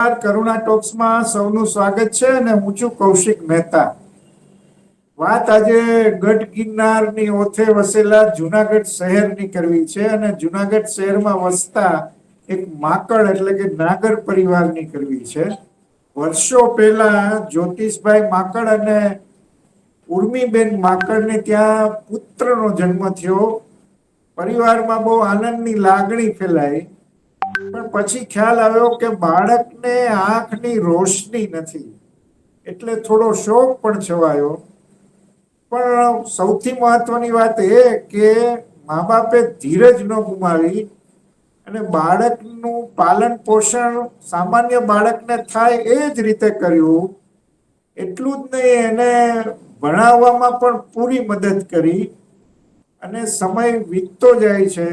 કરુણા ટોક્સમાં સૌનું સ્વાગત છે અને હું છું કૌશિક મહેતા. વાત આજે ગઢ ગિરનારની ઓથે વસેલા જુનાગઢ શહેરની કરવી છે અને જુનાગઢ શહેરમાં વસતા એક માકડ એટલે કે નાગર પરિવારની કરવી છે. વર્ષો પહેલા જ્યોતિષભાઈ માકડ અને ઉર્મીબેન માકડને ત્યાં પુત્રનો જન્મ થયો. પરિવારમાં બહુ આનંદની લાગણી ફેલાઈ. પણ પછી ખ્યાલ આવ્યો કે બાળકને આંખની રોશની નથી. એટલે થોડો શોક પણ છવાયો. પણ સૌથી મહત્વની વાત એ કે મા બાપે ધીરજ ન ગુમાવી અને બાળકનું પાલન પોષણ સામાન્ય બાળકને થાય એ જ રીતે કર્યું. એટલું જ નહીં, એને ભણાવવામાં પણ પૂરી મદદ કરી અને સમય વીતતો જાય છે.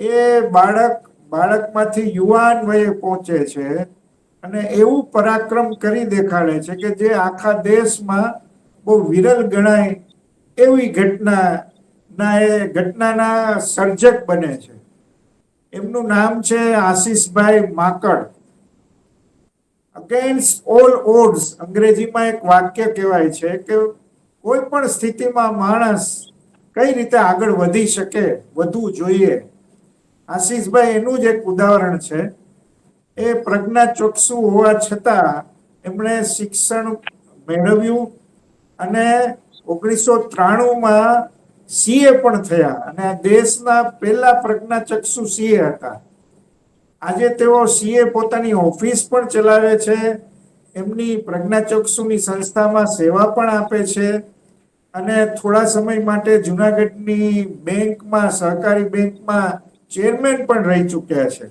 એ બાળક બાળકમાંથી યુવાન વયે પહોંચે છે અને એવું પરાક્રમ કરી દેખાડે છે કે જે આખા દેશમાં બહુ વિરલ ગણાય એવી ઘટના ના એ ઘટનાના સર્જક બને છે. એમનું નામ છે Ashishbhai Makad. Against all odds અંગ્રેજીમાં એક વાક્ય કહેવાય છે કે કોઈ પણ સ્થિતિમાં માણસ કઈ રીતે આગળ વધી શકે, વધવું જોઈએ? આશીષભાઈ, એનું જ એક ઉદાહરણ છે. એ પ્રજ્ઞા ચોક્ષુ હોવા છતાં એમણે શિક્ષણ મેળવ્યું અને ઓગણીસો ત્રાણુંમાં સીએ પણ થયા અને દેશના પહેલા પ્રજ્ઞાચક્ષુ સીએ હતા. આજે તેઓ સીએ પોતાની ઓફિસ પણ ચલાવે છે, એમની પ્રજ્ઞા ચક્ષુની સંસ્થામાં સેવા પણ આપે છે અને થોડા સમય માટે જુનાગઢની બેંકમાં, સહકારી બેંકમાં ચેરમેન પણ રહી ચૂક્યા છે.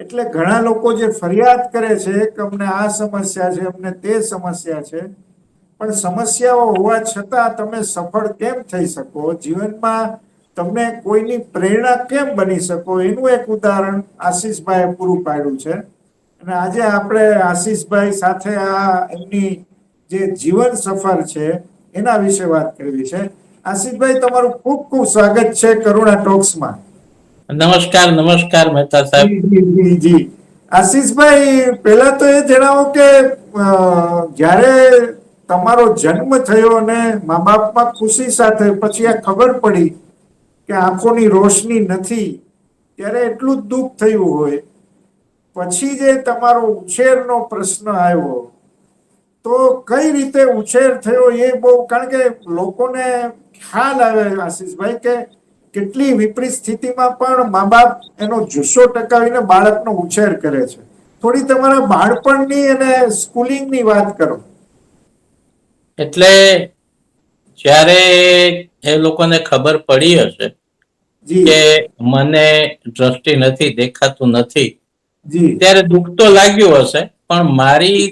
એટલે ઘણા લોકો જે ફરિયાદ કરે છે કે અમને આ સમસ્યા છે, અમને તે સમસ્યા છે, પણ સમસ્યાઓ હોવા છતાં તમે સફળ કેમ થઈ શકો? જીવનમાં તમને કોઈની પ્રેરણા કેમ બની શકો? એનું એક ઉદાહરણ આશીષભાઈએ પૂરું પાડ્યું છે. અને આજે આપણે આશીષભાઈ સાથે આ એમની જે જીવન સફર છે, એના વિશે વાત કરવી છે. આશીષભાઈ, તમારું ખૂબ ખૂબ સ્વાગત છે કરુણા ટોક્સમાં. નમસ્કાર નમસ્કાર મહેતા સાહેબ જી. આશીષભાઈ, પહેલા તો એ જણાવો કે જ્યારે તમારો જન્મ થયો અને મા બાપમાં ખુશી સાથે પછી આ ખબર પડી કે આંખોની રોશની નથી, ત્યારે એટલું જ દુઃખ થયું હોય પછી જે તમારો ઉછેરનો પ્રશ્ન આવ્યો, તો કઈ રીતે ઉછેર થયો એ બહુ, કારણ કે લોકોને ખ્યાલ આવે આશીષભાઈ, કે કેટલી વિપરીત સ્થિતિમાં પણ મા બાપ એનો જુસ્સો ટકાવીને બાળકનો ઉછેર કરે છે. થોડી તમારા બાળપણની અને સ્કૂલિંગની વાત કરો. એટલે જ્યારે એ લોકોને ખબર પડી હશે કે મને દ્રષ્ટિ નથી દેખાતું નથી જી. ત્યારે દુઃખ તો લાગ્યું હશે પણ મારી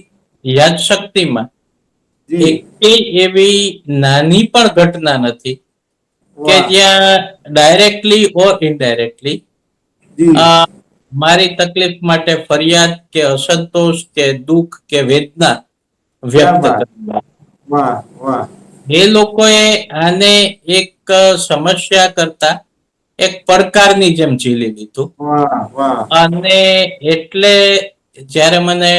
યાદશક્તિમાં એવી નાની પણ ઘટના નથી કે ત્યાં જ્યાં ડાયરેક્ટલી ઓર ઇનડાયરેક્ટલી મારી તકલીફ માટે ફરિયાદ કે અસંતોષ કે દુઃખ કે વેદના વ્યક્ત. કરવા. એ લોકોએ આને એક સમસ્યા કરતા એક પડકારની જેમ ઝીલી લીધું. અને એટલે જ્યારે મને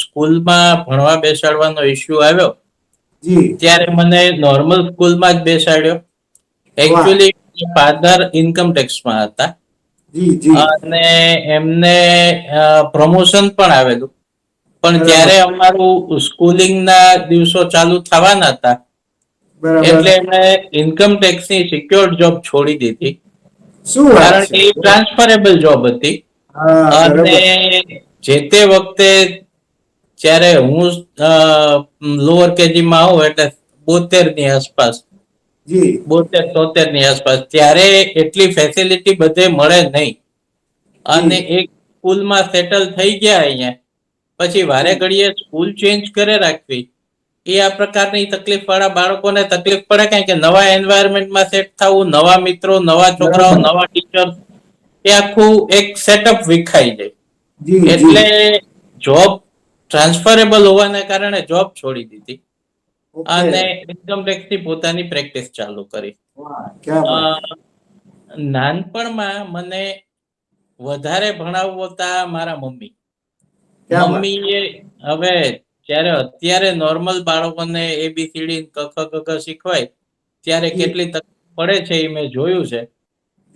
સ્કૂલમાં ભણવા બેસાડવાનો ઇસ્યુ આવ્યો ત્યારે મને નોર્મલ સ્કૂલમાં જ બેસાડ્યો. એકચ્યુઅલી ફાધર ઇન્કમ ટેક્સમાં હતા. અને એમને પ્રમોશન પણ આવેલું. પણ જ્યારે અમારું સ્કૂલિંગના દિવસો ચાલુ થવાના હતા એટલે એમણે ઇન્કમ ટેક્સની સિક્યોર્ડ જોબ છોડી દીધી. કારણ કે એ ટ્રાન્સફરેબલ જોબ હતી. અને જે તે વખતે જ્યારે હું લોઅર કેજીમાં આવું એટલે બોતેરની આસપાસ જી. બોતેર તોતેરની આસપાસ. ત્યારે એટલી ફેસિલિટી બધે મળે નહીં. અને એક સ્કૂલમાં સેટલ થઈ ગયા અહીંયા. પછી વારે ઘડીએ સ્કૂલ ચેન્જ કરે રાખવી. એ આ પ્રકારની તકલીફ વાળા બાળકોને તકલીફ પડે કારણ કે નવા એન્વાયરમેન્ટમાં સેટ થવું નવા મિત્રો નવા છોકરાઓ નવા ટીચર એ આખું એક સેટઅપ વિખાઈ જાય. એટલે જોબ ટ્રાન્સફરેબલ હોવાને કારણે જોબ છોડી દીધી. અને ઇન્કમ ટેક્સની પોતાની પ્રેક્ટિસ ચાલુ કરી. નાનપણમાં મને વધારે ભણાવતા મારા મમ્મી? મમ્મીએ હવે જ્યારે અત્યારે નોર્મલ બાળકોને એબીસીડી કખ કખ શીખવાય ત્યારે કેટલી તકલીફ પડે છે એ મેં જોયું છે.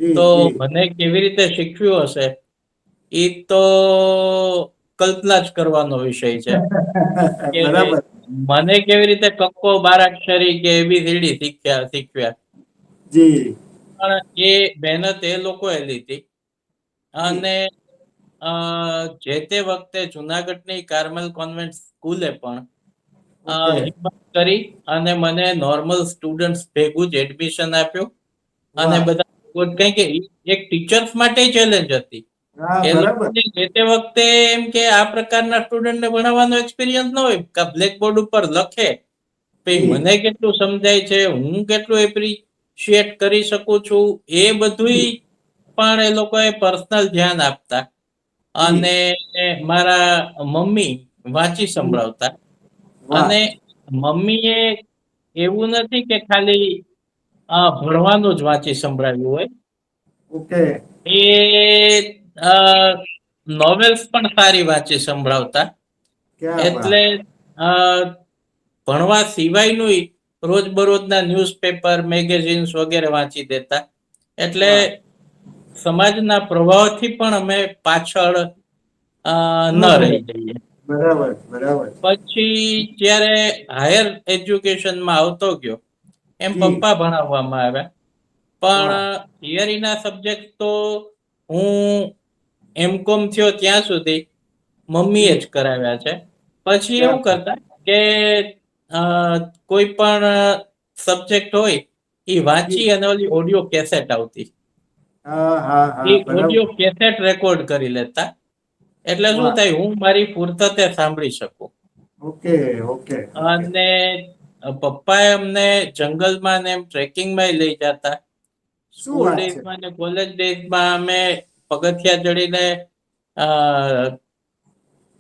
તો મને કેવી રીતે શીખવ્યું હશે એ તો કલ્પના જ કરવાનો વિષય છે. બરાબર. મને કેવી રીતે કક્કો બારાક્ષરી કે એબીસીડી શીખ્યા શીખવ્યા જી. પણ એ મહેનત એ લોકોએ લીધી. અને જે તે વખતે જુનાગઢની કાર્મલ કોન્વેન્ટ સ્કૂલે પણ કરી અને મને નોર્મલ સ્ટુડન્ટ્સ ભેગું જ એડમિશન આપ્યું. અને બધા કારણ કે એક ટીચર્સ માટે ચેલેન્જ હતી. એ તે વખતે એમ કે આ પ્રકારના સ્ટુડન્ટને ભણાવવાનો એક્સપિરિયન્સ ન હોય કે બ્લેકબોર્ડ ઉપર લખે. પછી મને કેટલું સમજાય છે હું કેટલું એપ્રિશિએટ કરી શકું છું એ બધુંય પણ એ લોકોએ પર્સનલ ધ્યાન આપતા. અને મારા મમ્મી વાંચી સંભળાવતા. અને મમ્મીએ એવું નથી કે ખાલી ભણવાનું જ વાંચી સંભળાવ્યું હોય. ઓકે. એ નોવેલ્સ પણ સારી વાંચી સંભળાવતા. એટલે ભણવા સિવાયનું રોજબરોજના ન્યૂઝપેપર મેગેઝિન્સ વગેરે વાંચી દેતા. એટલે. સમાજના પ્રભાવથી પણ અમે પાછળ ન રહી જઈએ. બરાબર બરાબર. પછી જ્યારે હાયર એજ્યુકેશનમાં આવતો ગયો એમ પપ્પા ભણાવવામાં આવ્યા. પણ થિયરીના સબ્જેક્ટ તો હું એમકોમ થયો ત્યાં સુધી મમ્મીએ જ કરાવ્યા છે. પછી એવું કરતા કે કોઈ પણ સબ્જેક્ટ હોય એ વાંચી અને ઓલી ઓડિયો કેસેટ આવતી. એ ઓડિયો કેસેટ રેકોર્ડ કરી લેતા. એટલે શું થાય હું મારી ફુરસતે સાંભળી શકું. Okay okay. અને પપ્પાએ અમને જંગલમાં ને એમ ટ્રેકિંગમાં લઈ જતા. સ્કૂલ ડેઝમાં ને કોલેજ ડેઝમાં અમે પગથિયા ચડીને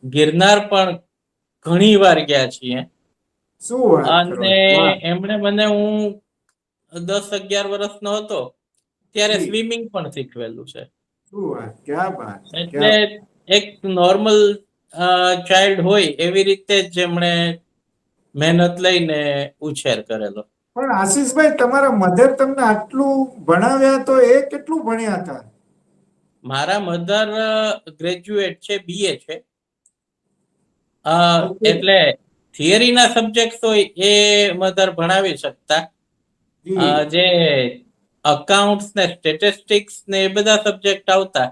ગિરનાર પણ ઘણી વાર ગયા છીએ. અને એમણે મને હું દસ અગિયાર વર્ષનો હતો ત્યારે સ્વિમિંગ પણ શીખવેલું છે. એટલે એક નોર્મલ ચાઇલ્ડ હોય એવી રીતે જ એમણે મહેનત લઈને ઉછેર કરેલો. પણ આશીષભાઈ તમારા મધર તમને આટલું ભણાવ્યા તો એ કેટલું ભણ્યા હતા? મારા મધર ગ્રેજ્યુએટ છે બીએ છે. એટલે થિયરીના સબ્જેક્ટ હોય એ મધર ભણાવી શકતા. જે અકાઉન્ટ્સ ને સ્ટેટિસ્ટિક્સ ને એ બધા સબ્જેક્ટ આવતા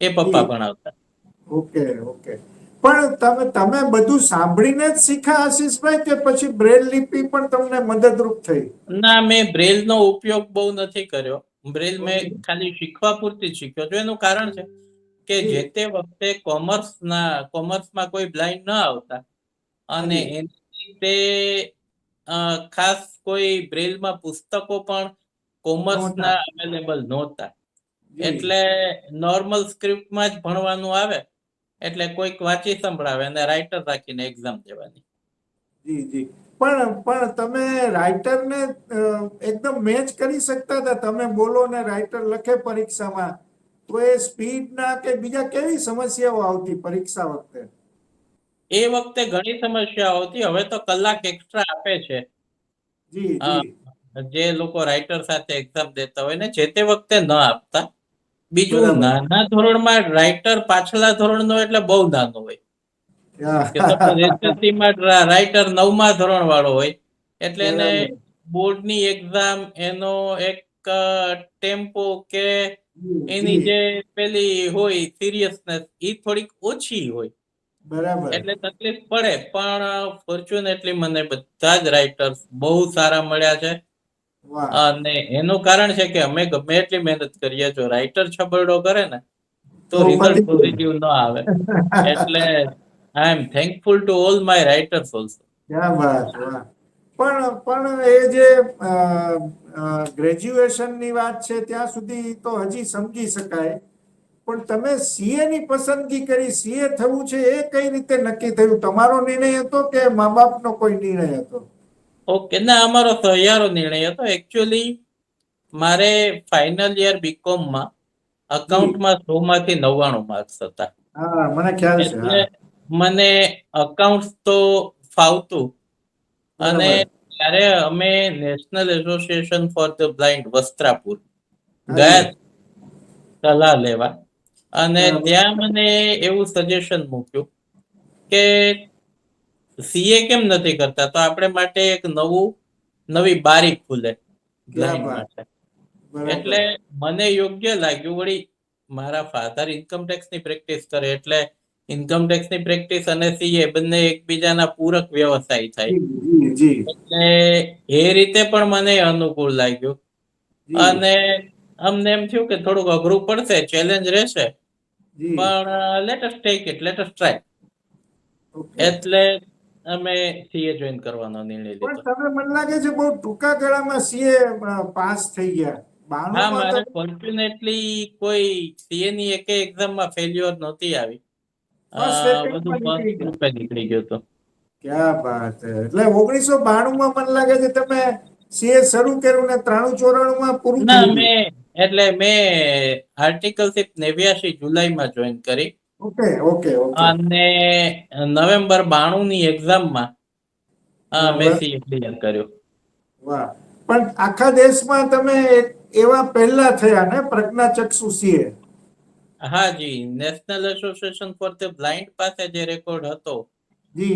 એ પપ્પા ભણાવતા. Okay okay. પણ તમે તમે બધું સાંભળીને જ શીખ્યા આશીષભાઈ કે પછી બ્રેલ લિપિ પણ તમને મદદરૂપ થઈ? ના મેં બ્રેલ નો ઉપયોગ બહુ નથી કર્યો. બ્રેલ મેં ખાલી શીખવા પૂરતી શીખ્યો. છું એનું કારણ છે કે જે તે વખતે કોમર્સના કોમર્સમાં કોઈ બ્લાઇન્ડ ન આવતા અને એની તે ખાસ કોઈ બ્રેલમાં પુસ્તકો પણ કોમર્સના અવેલેબલ નહોતા. એટલે નોર્મલ સ્ક્રિપ્ટમાં જ ભણવાનું આવે એટલે કોઈક વાંચી સંભળાવે અને રાઇટર રાખીને એક્ઝામ દેવાની. જી જી. પણ પણ તમે રાઇટરને એકદમ મેચ કરી શકતા હતા. તમે બોલો ને રાઇટર લખે પરીક્ષામાં. તો એ સ્પીડ ના કે બીજા કેવી સમસ્યાઓ આવતી પરીક્ષા વખતે? એ વખતે ઘણી સમસ્યાઓ હતી હવે તો કલાક એક્સ્ટ્રા આપે છે. જી જે. લોકો રાઇટર સાથે એક્ઝામ દેતા હોય ને જે તે વખતે ન આપતા. બીજું નાના ધોરણમાં રાઇટર પાછલા ધોરણનો એટલે બહુ નાનો હોય. રાઇટર નવમા ધોરણ વાળો હોય એટલે એને. બોર્ડની એક્ઝામ એનો એક ટેમ્પો કે એની જે. પેલી હોય સિરિયસનેસ એ થોડીક ઓછી હોય. બરાબર. એટલે તકલીફ પડે પણ ફોર્ચ્યુનેટલી મને બધા જ રાઇટર્સ બહુ સારા મળ્યા છે. અને એનું કારણ છે કે અમે ગમે એટલી મહેનત કરીએ જો રાઇટર છબરડો કરે ને તો તો રિઝલ્ટ પોઝિટિવ ન આવે. એટલે I am thankful to all my writers also ક્યાં વાત વાહ પણ પણ એ જે ગ્રેજ્યુએશનની વાત છે ત્યાં સુધી તો હજી સમજી શકાય. પણ તમે સીએ ની પસંદગી કરી સીએ થવું છે એ કઈ રીતે નક્કી થયું? તમારો નિર્ણય હતો કે મા બાપનો કોઈ નિર્ણય હતો? ઓકે ના અમારો સહિયારો નિર્ણય હતો. એકચ્યુઅલી મારે ફાઇનલ યર બીકોમમાં અકાઉન્ટમાં સો માંથી નવ્વાણું માર્ક્સ હતા. હા મને ખ્યાલ છે મને અકાઉન્ટ તો ફાવતું. અને ત્યારે અમે national association for the blind Vastrapur ગયા સલાહ લેવા. અને ત્યાં મને એવું સજેશન મૂક્યું કે સીએ કેમ નથી કરતા? તો આપણે માટે એક નવું નવી બારી ખુલે એટલે મને યોગ્ય લાગ્યું વળી મારા ફાધર ઇન્કમ ટેક્સની પ્રેક્ટિસ કરે એટલે ઇન્કમ ટેક્સની પ્રેક્ટિસ અને સીએ બંને એકબીજાના પૂરક વ્યવસાય થાય. એટલે એ રીતે પણ મને અનુકૂળ લાગ્યું. અને અમને એમ થયું કે થોડુંક અઘરું પડશે ચેલેન્જ રહેશે. પણ latest take it latest try એટલે અમે સીએ જોઈન કરવાનો નિર્ણય પણ તમે મને લાગે છે બહુ ટૂંકા ગાળામાં સીએ પાસ થઈ ગયા. હા મારે ફોર્ચ્યુનેટલી કોઈ સીએ ની એકે એક્ઝામમાં ફેલ્યોર નહોતી આવી. બધું નીકળી ફર્સ્ટ ગ્રુપે નીકળી ગયું હતું ક્યાં વાત એટલે ઓગણીસો બાણુંમાં મને લાગે છે તમે સીએ શરૂ કર્યું ને ત્રાણું ચોરાણું માં પૂરું ના મેં એટલે મેં આર્ટિકલશીપ નેવ્યાસી જુલાઈમાં જોઈન કરી. Okay okay okay. અને નવેમ્બર બાણું ની એક્ઝામમાં મેં. સીએ ક્લિયર કર્યું. વાહ. પણ આખા દેશમાં તમે એવા પહેલા થયા ને પ્રજ્ઞા ચક્ષુ સીએ હા જી national association for the blind પાસે જે રેકોર્ડ હતો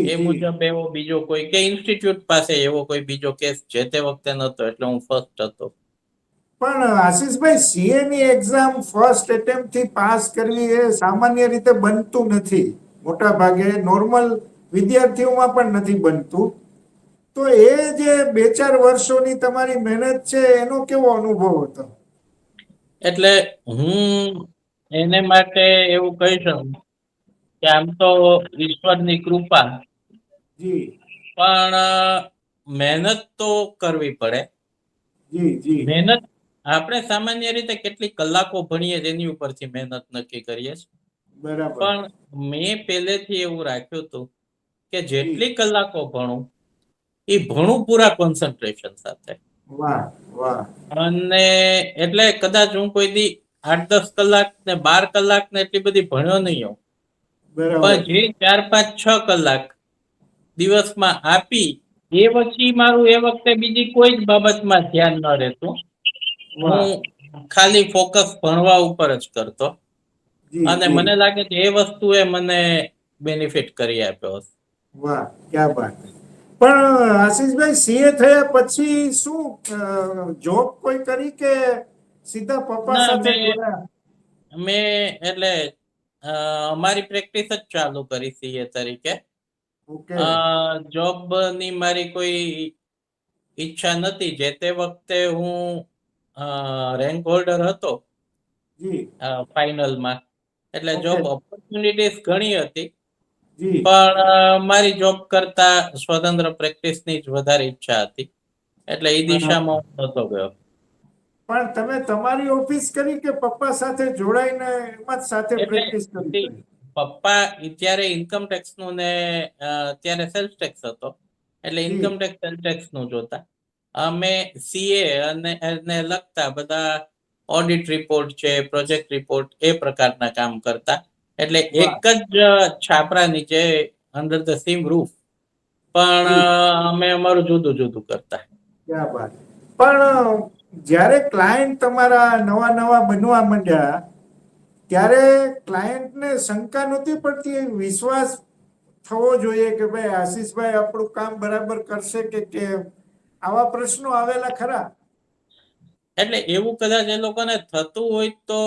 એ મુજબ એવો બીજો કોઈ કે ઇન્સ્ટિટ્યૂટ પાસે એવો કોઈ બીજો કેસ જે તે વખતે નહોતો એટલે હું ફર્સ્ટ હતો. પણ આશીષભાઈ સીએ ની એક્ઝામ ફર્સ્ટ એટેમ્પથી પાસ કરવી એ સામાન્ય રીતે બનતું નથી. મોટા ભાગે નોર્મલ વિદ્યાર્થીઓમાં પણ નથી બનતું. તો એ જે બે ચાર વર્ષોની તમારી મહેનત છે એનો કેવો અનુભવ હતો? એટલે હું એને માટે એવું કહી શકું કે આમ તો ઈશ્વરની કૃપા. જી. પણ મહેનત તો કરવી પડે. જી જી. મહેનત આપણે સામાન્ય રીતે કેટલી કલાકો ભણીએ જેની ઉપરથી મહેનત નક્કી કરીએ છીએ. બરાબર. પણ મેં પહેલેથી એવું રાખ્યું હતું કે જેટલી કલાકો ભણું એ ભણું પૂરા કોન્સન્ટ્રેશન સાથે. વાહ વાહ. અને એટલે કદાચ હું કોઈ દી આઠ દસ કલાક ને બાર કલાક ને એટલી બધી ભણ્યો નહીં પણ જે ચાર પાંચ છ કલાક દિવસમાં આપી એ પછી મારું એ વખતે બીજી કોઈ જ બાબતમાં ધ્યાન ન રહેતું. હું ખાલી ફોકસ ભણવા ઉપર જ કરતો. અને મને લાગે છે એ વસ્તુએ મને બેનિફિટ કરી આપ્યો વાહ ક્યાં વાત. પણ આશીષભાઈ સીએ થયા પછી શું જોબ કોઈ કરી કે સીધા પપ્પા સાથે મેં- એટલે મારી અમારી પ્રેક્ટિસ જ ચાલુ કરી સીએ તરીકે. જોબની મારી કોઈ ઈચ્છા નથી. જે તે વખતે હું રેન્ક હોલ્ડર હતો. જી. ફાઇનલમાં એટલે જોબ ઓપોર્ચ્યુનિટીઝ ઘણી હતી. પણ મારી જોબ કરતા સ્વતંત્ર પ્રેક્ટિસની જ વધારે ઈચ્છા હતી. એટલે એ દિશામાં હું નહોતો ગયો. પણ તમે તમારી ઓફિસ કરી કે પપ્પા સાથે જોડાઈને એમાં જ સાથે પ્રેક્ટિસ કરી પપ્પા ત્યારે ઇન્કમ ટેક્સનું ને ત્યારે સેલ્સ ટેક્સ હતો. એટલે. ઇન્કમ ટેક્સ સેલ્સ ટેક્સનું જોતા. અમે સીએ અને એને લગતા બધા ઓડિટ રિપોર્ટ છે પ્રોજેક્ટ રિપોર્ટ એ પ્રકારના કામ કરતા. એટલે એક જ છાપરા નીચે અંડર ધ સેમ રૂફ પણ અમે અમારું જુદું જુદું કરતા. પણ જ્યારે ક્લાયન્ટ તમારા નવા નવા બનવા માંડ્યા ત્યારે ક્લાયન્ટને શંકા નહોતી પડતી વિશ્વાસ થવો જોઈએ કે ભાઈ આશીષભાઈ આપણું કામ બરાબર કરશે કે કેમ? આવા પ્રશ્નો આવેલા ખરા? એટલે એવું કદાચ એ લોકોને થતું હોય તો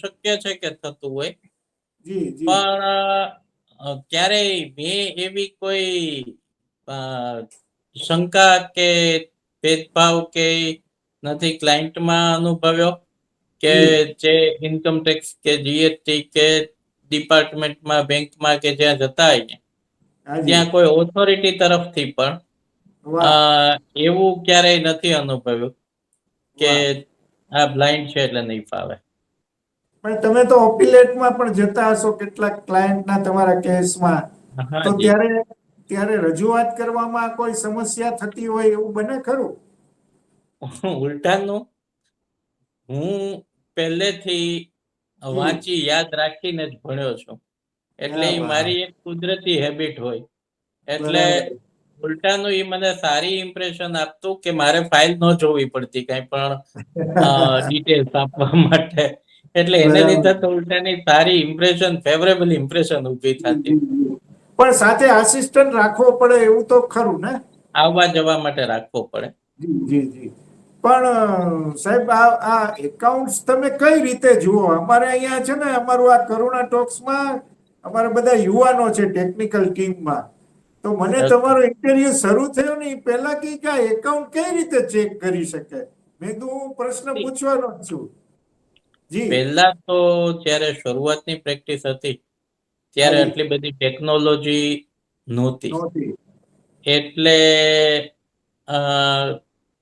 શક્ય છે કે થતું હોય. પણ ક્યારેય મેં એવી કોઈ શંકા કે ભેદભાવ કે નથી ક્લાયન્ટમાં અનુભવ્યો કે જે ઇન્કમ ટેક્સ કે જીએસટી કે ડિપાર્ટમેન્ટમાં બેંકમાં કે જ્યાં જતા હોઈએ ત્યાં કોઈ ઓથોરિટી તરફથી પણ એવું ક્યારેય નથી અનુભવ્યું કે આ બ્લાઇન્ડ છે એટલે નહીં ફાવે. પણ તમે તો ઓપિલેટમાં પણ જતા હશો કેટલાક ક્લાયન્ટના તમારા કેસમાં. તો. ત્યારે ત્યારે રજૂઆત કરવામાં કોઈ સમસ્યા થતી હોય એવું બને ખરું? ઉલટાનું હું પહેલેથી વાંચી યાદ રાખીને જ ભણ્યો છું. એટલે એ મારી એક કુદરતી હેબિટ હોય. એટલે. ઉલટાનું એ મને સારી ઇમ્પ્રેશન આપતું કે મારે ફાઇલ ન જોવી પડતી કઈ પણ ડિટેલ્સ આપવા માટે. એટલે એને લીધે તો ઉલટાની સારી ઇમ્પ્રેશન ફેવરેબલ ઇમ્પ્રેશન ઊભી થતી. પણ સાથે આસિસ્ટન્ટ રાખવો પડે એવું તો ખરું ને? આવવા જવા માટે રાખવો પડે. જી જી જી. પણ સાહેબ આ આ એકાઉન્ટ્સ તમે કઈ રીતે જુઓ? અમારે અહીંયા છે ને અમારું આ કરુણા ટોક્સમાં અમારા બધા યુવાનો છે ટેકનિકલ ટીમમાં તો મને તમારો ઇન્ટરવ્યુ શરૂ થયો ને ઈ પહેલા કે કે આ એકાઉન્ટ કઈ રીતે ચેક કરી શકે? મેં તો હું પ્રશ્ન પૂછવાનો છું. જી. પહેલા તો જ્યારે શરૂઆતની પ્રેક્ટિસ હતી ત્યારે. આટલી બધી ટેકનોલોજી નહોતી. એટલે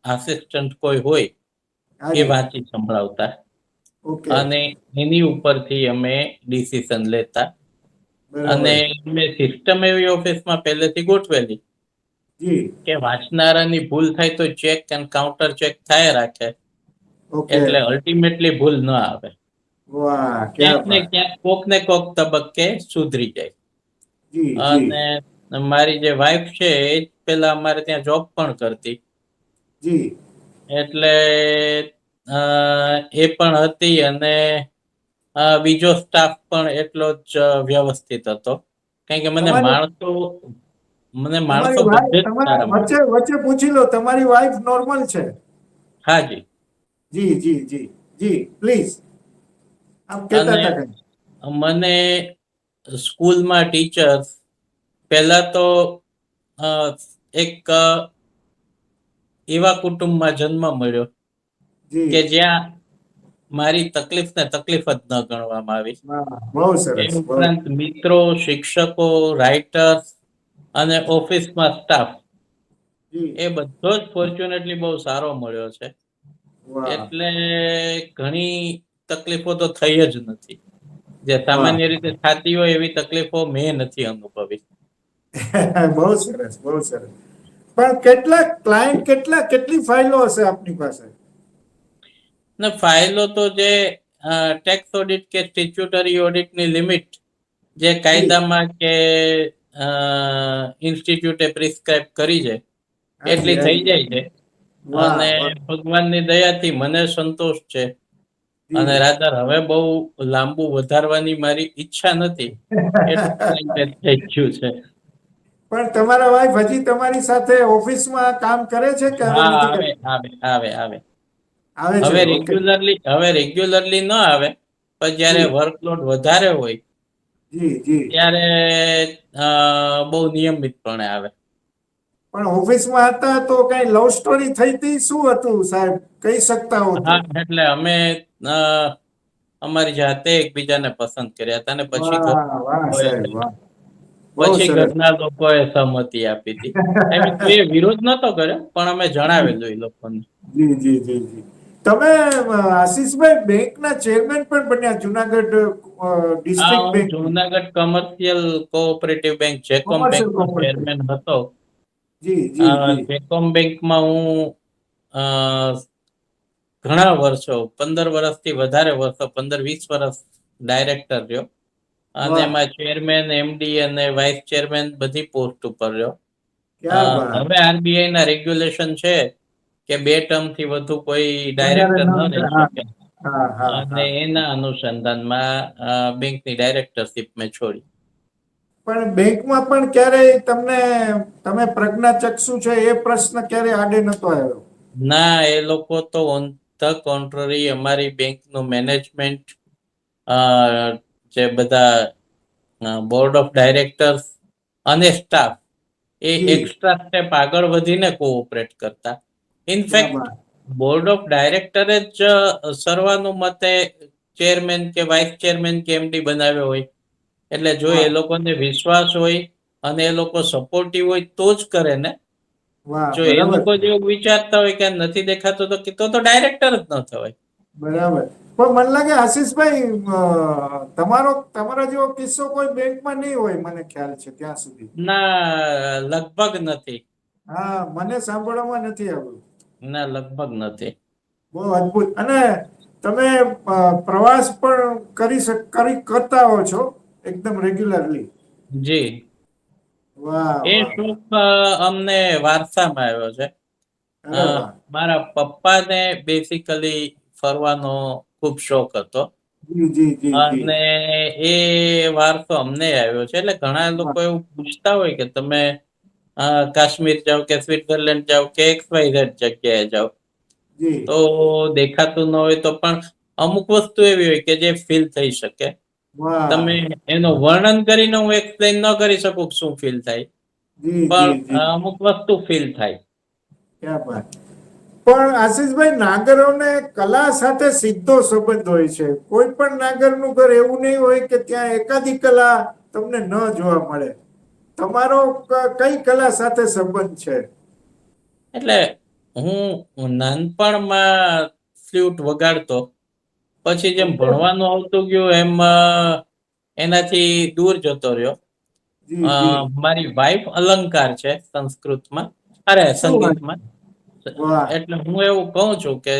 આસિસ્ટન્ટ કોઈ હોય એ વાંચી સંભળાવતા. અને એની ઉપરથી અમે ડિસિઝન લેતા. અને મેં સિસ્ટમ એવી ઓફિસમાં પહેલેથી ગોઠવેલી. કે વાંચનારાની ભૂલ થાય તો ચેક એન્ડ કાઉન્ટર ચેક થાય રાખે. એટલે અલ્ટિમેટલી ભૂલ ન આવે. ક્યાંક ને ક્યાંક કોક ને કોક તબક્કે સુધરી જાય. અને મારી જે વાઈફ છે એ પેલા અમારે ત્યાં જોબ પણ કરતી. જી. એટલે એ પણ હતી અને બીજો સ્ટાફ પણ એટલો જ વ્યવસ્થિત હતો. કારણ કે મને માણસો મને માણસો જ. વચ્ચે વચ્ચે પૂછી લો તમારી વાઈફ નોર્મલ છે? હાજી જી. જી જી જી પ્લીઝ. કહેતા હતા મને સ્કૂલમાં ટીચર્સ પહેલા તો એક એવા કુટુંબમાં જન્મ મળ્યો કે જ્યાં મારી તકલીફને તકલીફ જ ન ગણવામાં આવી. બહુ સરસ ઉપરાંત મિત્રો શિક્ષકો રાઇટર્સ અને ઓફિસમાં સ્ટાફ એ બધો જ ફોર્ચ્યુનેટલી બહુ સારો મળ્યો છે. એટલે ઘણી તકલીફો તો થઈ જ નથી. જે સામાન્ય રીતે થતી હોય એવી તકલીફો મેં નથી અનુભવી. બહુ સરસ બહુ સરસ. પણ કેટલા ક્લાયન્ટ કેટલા કેટલી ફાઇલો હશે આપની પાસે? ને ફાઇલો તો જે ટેક્સ ઓડિટ કે સ્ટેચ્યુટરી ઓડિટની લિમિટ જે કાયદામાં કે ઇન્સ્ટિટ્યૂટે પ્રિસ્ક્રાઇબ કરી છે એટલી થઈ જાય છે. અને. ભગવાનની દયાથી મને સંતોષ છે. અને રાધર હવે બહુ લાંબુ વધારવાની મારી ઈચ્છા નથી. એટલું થઈ ગયું છે. પણ તમારા વાઈફ હજી તમારી સાથે ઓફિસમાં કામ કરે છે કે આવે આવે આવે આવે. હવે રેગ્યુલરલી હવે રેગ્યુલરલી ન આવે પણ જ્યારે વર્કલોડ વધારે હોય જી જી. ત્યારે બહુ નિયમિતપણે આવે. પણ ઓફિસમાં હતા તો કઈ લવ સ્ટોરી થઈ હતી? શું હતું સાહેબ? કહી શકતા હો હા એટલે અમે અમારી જાતે એકબીજાને પસંદ કર્યા હતા ને પછી પછી ઘરના લોકોએ સહમતિ આપી હતી. mean, વિરોધ નતો કર્યો પણ અમે જણાવેલું એ લોકોને. જી જી જી જી. તમે આશિષભાઈ બેંકના ચેરમેન પણ બન્યા Junagadh district bank. Junagadh commercial cooperative bank જેકોમ bank chairman હતો. જી જી. જેકોમ બેંકમાં હું અ, ઘણા વર્ષો પંદર વર્ષથી વધારે વર્ષો પંદર વીસ વર્ષ ડાયરેક્ટર રહ્યો. અને એમાં ચેરમેન એમડી અને વાઇસ ચેરમેન બધી પોસ્ટ ઉપર રહ્યો. હવે આરબીઆઈ ના રેગ્યુલેશન છે કે બે ટર્મથી વધુ કોઈ ડાયરેક્ટર ન રહી શકે. અને. એના અનુસંધાનમાં બેંક બેંકની ડાયરેક્ટરશીપ મેં છોડી. પણ બેંકમાં પણ ક્યારેય તમને તમે પ્રજ્ઞાચક્ષુ છે? એ પ્રશ્ન ક્યારે આડે નતો આવ્યો. ના એ લોકો તો ઓન ધ કોન્ટ્રરી અમારી બેંકનું મેનેજમેન્ટ જે બધા બોર્ડ ઓફ ડાયરેક્ટર્સ અને સ્ટાફ એ. એક્સ્ટ્રા સ્ટેપ આગળ વધીને કોઓપરેટ કરતા. ઇનફેક્ટ બોર્ડ ઓફ ડાયરેક્ટરે જ સર્વાનુમતે ચેરમેન કે વાઇસ ચેરમેન કે એમડી બનાવ્યો હોય. એટલે જો એ લોકોને વિશ્વાસ હોય અને એ લોકો સપોર્ટિવ હોય તો જ કરે ને. જો એ લોકો જેવું વિચારતા હોય કે નથી દેખાતું તો તો તો ડાયરેક્ટર જ ન થવાય. બરાબર. પણ મને લાગે આશીષભાઈ તમારો તમારા જેવો કિસ્સો કોઈ બેંકમાં નહીં હોય મને ખ્યાલ છે ત્યાં સુધી. ના લગભગ નથી. હા મને સાંભળવામાં નથી આવ્યું. ના લગભગ નથી. બહુ અદ્ભુત. અને તમે પ્રવાસ પણ કરી કરી કરતા હો છો એકદમ રેગ્યુલરલી જી. વાહ એ શોખ અમને વારસામાં આવ્યો છે. મારા પપ્પાને બેસિકલી ફરવાનો ખૂબ શોખ હતો. અને એ વારસો અમને આવ્યો છે. એટલે ઘણા લોકો એવું પૂછતા હોય કે તમે કાશ્મીર જાઓ કે સ્વિટ્ઝરલેન્ડ જાઓ કે એક્સ વાય ઝેડ જગ્યાએ જાઓ. તો દેખાતું ન હોય તો પણ અમુક વસ્તુ એવી હોય કે જે ફીલ થઈ શકે. તમે એનું વર્ણન કરીને હું એક્સપ્લેન ન કરી શકું શું ફીલ થાય. પણ અમુક વસ્તુ ફીલ થાય. પણ આશીષભાઈ નાગરોને કલા સાથે સીધો સંબંધ હોય છે. કોઈ પણ નાગરનું ઘર એવું નહીં હોય કે ત્યાં એકાદી કલા તમને ન જોવા મળે. તમારો કઈ કલા સાથે સંબંધ છે? એટલે હું નાનપણમાં ફ્લ્યુટ વગાડતો. પછી જેમ ભણવાનું આવતું ગયું એમ એનાથી દૂર જતો રહ્યો. મારી વાઈફ અલંકાર છે સંસ્કૃતમાં. અરે? સંગીતમાં. એટલે હું એવું કહું છું કે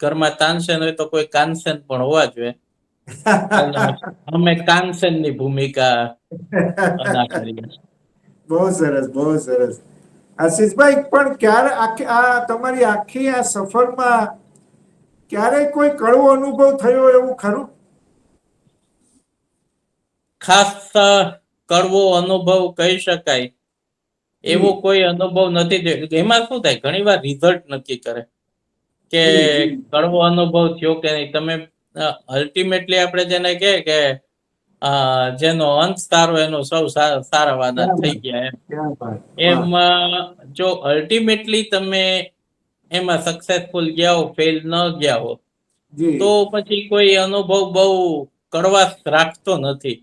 ઘરમાં તાનસેન હોય તો કોઈ કાનસેન પણ હોવા જોઈએ. અમે કાનસેનની ભૂમિકા. બહુ સરસ બહુ સરસ. આશીષભાઈ પણ ક્યારે આખી આ તમારી આખી આ સફરમાં ક્યારેય કોઈ કડવો અનુભવ થયો એવું ખરું? ખાસ કડવો અનુભવ કહી શકાય. એવો કોઈ અનુભવ નથી થયો. એમાં શું થાય? ઘણી વાર રિઝલ્ટ નક્કી કરે. કે. કડવો અનુભવ થયો કે નહીં? તમે અલ્ટિમેટલી આપણે જેને કહે કે જેનો અંત સારો એનો સૌ સારા વાદા થઈ ગયા એમ. એમ જો અલ્ટિમેટલી તમે એમાં સક્સેસફુલ ગયા હો ફેલ ન ગયા હો તો પછી કોઈ અનુભવ બહુ કડવાશ રાખતો નથી.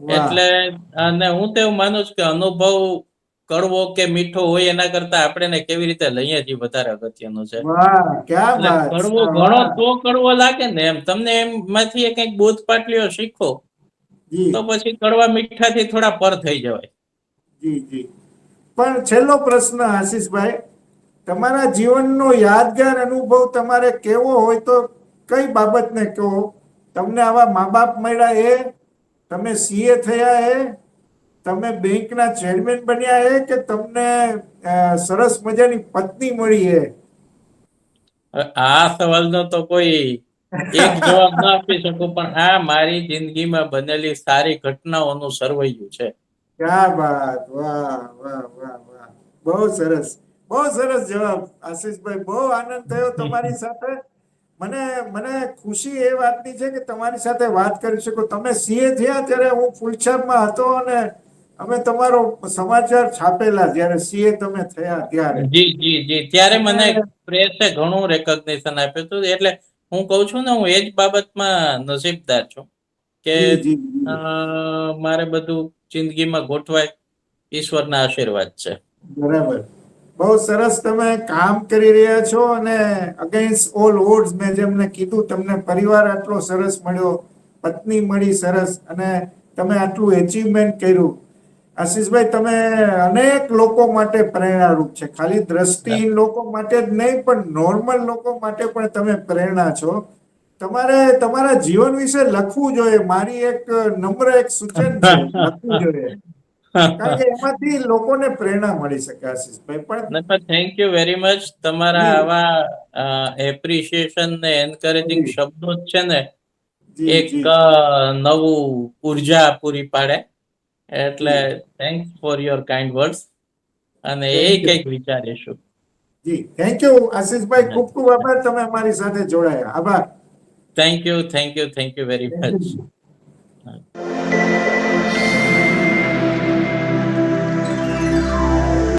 એટલે અને હું તો એવું માનું છું કે અનુભવ કડવો કે મીઠો હોય એના કરતા આપણે કેવી રીતે લઈએ છીએ વધારે અગત્યનું છે? કડવો ઘણો તો કડવો લાગે ને એમ. તમને એમ માંથી કંઈક બોધ પાટલીઓ શીખો તો પછી કડવા મીઠાથી થોડા પર થઈ જવાય. જી જી. પણ છેલ્લો પ્રશ્ન આશીષભાઈ તમારા જીવનનો યાદગાર અનુભવ તમારે કેવો હોય તો કઈ બાબતને કહો? તમને આવા મા બાપ મળ્યા એ તમે સીએ થયા એ તમે બેંકના ચેરમેન બન્યા એ કે તમને સરસ મજાની પત્ની મળી એ આ સવાલનો તો કોઈ એક જવાબ ના આપી શકું પણ આ મારી જિંદગીમાં બનેલી સારી ઘટનાઓનું સરવૈયું છે. ક્યાં વાત વાહ વાહ વાહ વાહ. બહુ સરસ બહુ સરસ જવાબ આશીષભાઈ બહુ આનંદ થયો તમારી સાથે. મને મને ખુશી એ વાતની છે કે તમારી સાથે વાત કરી શકું. તમે સીએ થયા ત્યારે હું ફૂલછાપમાં હતો અને અમે તમારો સમાચાર છાપેલા જ્યારે સીએ તમે થયા ત્યારે. જી જી જી. ત્યારે મને પ્રેસે ઘણું રેકગ્નિશન આપ્યું હતું. એટલે હું કહું છું ને હું એ જ બાબતમાં નસીબદાર છું કે. મારે બધું જિંદગીમાં ગોઠવાય ઈશ્વરના આશીર્વાદ છે. બરાબર. બહુ સરસ તમે કામ કરી રહ્યા છો અને અગેન્સ્ટ ઓલ ઓડ્સ મેં જેમને કીધું તમને પરિવાર આટલો સરસ મળ્યો પત્ની મળી સરસ અને તમે આટલું એચિવમેન્ટ કર્યું. આશીષભાઈ તમે અનેક લોકો માટે પ્રેરણારૂપ છે. ખાલી દ્રષ્ટિહીન લોકો માટે જ નહીં પણ નોર્મલ લોકો માટે પણ તમે પ્રેરણા છો. તમારે તમારા જીવન વિશે લખવું જોઈએ. મારી એક નમ્ર એક સૂચન છે લખવું જોઈએ. કારણ કે એમાંથી લોકોને પ્રેરણા મળી શકે આશીષભાઈ પણ થેન્ક યુ વેરી મચ તમારા આવા એપ્રિશિએશન ને એન્કરેજિંગ શબ્દો છે ને એક નવું ઊર્જા પૂરી પાડે. એટલે thanks for your kind words અને એ કંઈક વિચારીશું. જી થેન્ક યુ આશીષભાઈ ખૂબ ખૂબ આભાર. તમે અમારી સાથે જોડાયા. આભાર. Thank you thank you thank you very much.